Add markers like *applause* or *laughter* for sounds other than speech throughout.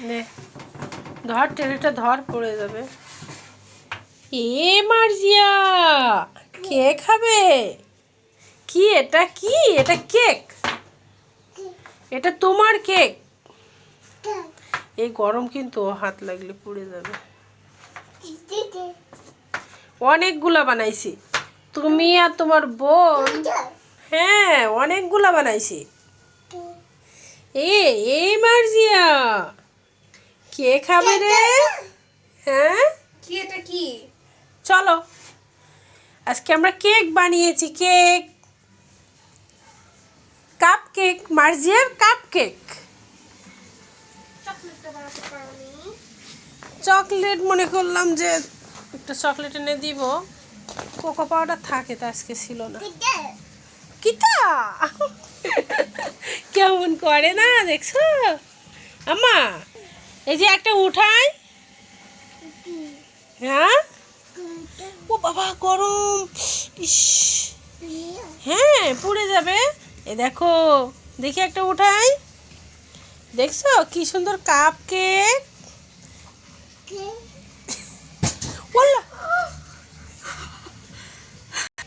নে। ধর টেনেটা ধর, পড়ে যাবে। এ মার্জিয়া, কে খাবে? কি এটা কি? এটা কেক? এটা তোমার কেক? এই গরম কিন্তু হাত লাগলে পুড়ে যাবে। অনেকগুলা বানাইছি। তুমি আর তোমার বোন। হ্যাঁ অনেকগুলা বানাইছি। এ এই মার্জিয়া। কে খাবে রে? হ্যাঁ? কি এটা কি? চলো। আজকে আমরা কেক বানিয়েছি কেক। কাপ কেক মার্জিয়ার কাপ কেক চকলেট মনে করলাম যে একটা চকলেট এনে দিব। কোকো পাউডার থাকে তা আজকে ছিল না। কিতা কেমন করে না দেখছ? আমা এই যে একটা উঠাই। হ্যাঁ? ও বাবা, গরম। ইস। হ্যাঁ পুড়ে যাবে। এ দেখো, দেখি একটা উঠাই। দেখছ? কি সুন্দর কাপ কেক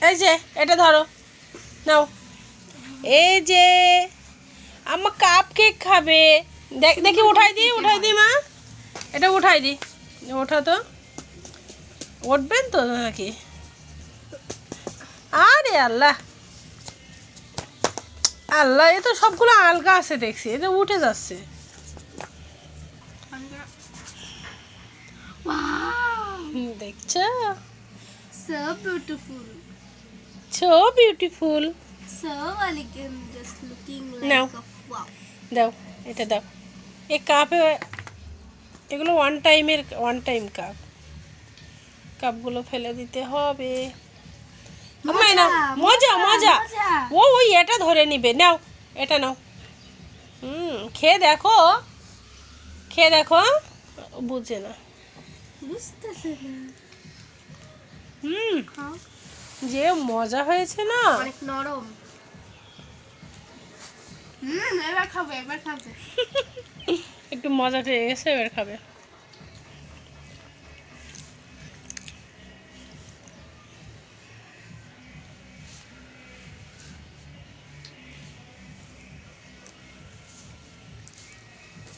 এই যে, এটা ধরো। নাও। এই যে আমার কাপ কেক খাবে। দেখ দেখি উঠাই দি উঠাই দি মা। এটা উঠাই দি। ওঠা তো। উঠবেন তো নাকি? আরে আল্লাহ। আল্লাহ এ তো সবগুলো আলগা আছে দেখছি এটা উঠে যাচ্ছে। দেখছ? So beautiful, so beautiful so elegant, just looking like No. a wow. দাও এটা দাও। এই কাপে এগুলো ওয়ান টাইমের ওয়ান টাইম কাপ কাপগুলো ফেলে দিতে হবে। মজা মজা ও ওই এটা ধরে নিবে। নাও এটা নাও। হুম খেয়ে দেখো। খেয়ে দেখো বুঝে না। হুম যে মজা হয়েছে না। অনেক নরম। হুম এবার খাবে এবার খাবে। *laughs* একটু মজা পেয়ে গেছে এবার খাবে।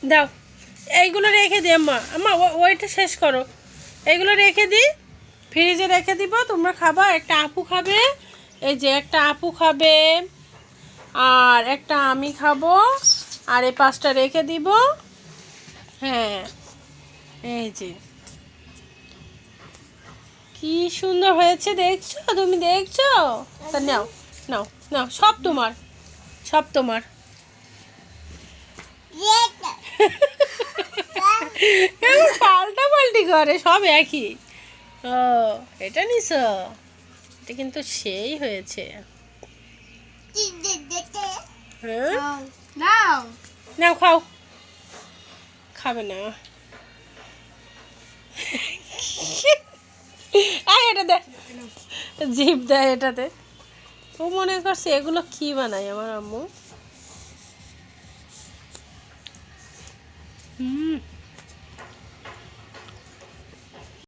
দাও, এইগুলো রেখে দিই আম্মা। আম্মা ওইটা শেষ করো। এইগুলো রেখে দিই ফ্রিজে রেখে দিব, তোমরা খাবা। একটা আপু খাবে, এই যে একটা আপু খাবে, আর একটা আমি খাব, আর এই পাঁচটা রেখে দিব। হ্যাঁ। এই যে। কি সুন্দর হয়েছে দেখছ? তুমি দেখছ? তা নাও নাও নাও সব তোমার সব তোমার। পাল্টা পাল্টি করে সব একই। ও এটা নিস এটা কিন্তু সেই হয়েছে। হ্যাঁ? নাও। নাও খাও। খাবে না। আয় এটা জিপ দেয় এটাতে। ও মনে করছে এগুলো কি বানায় আমার আম্মু? হুম।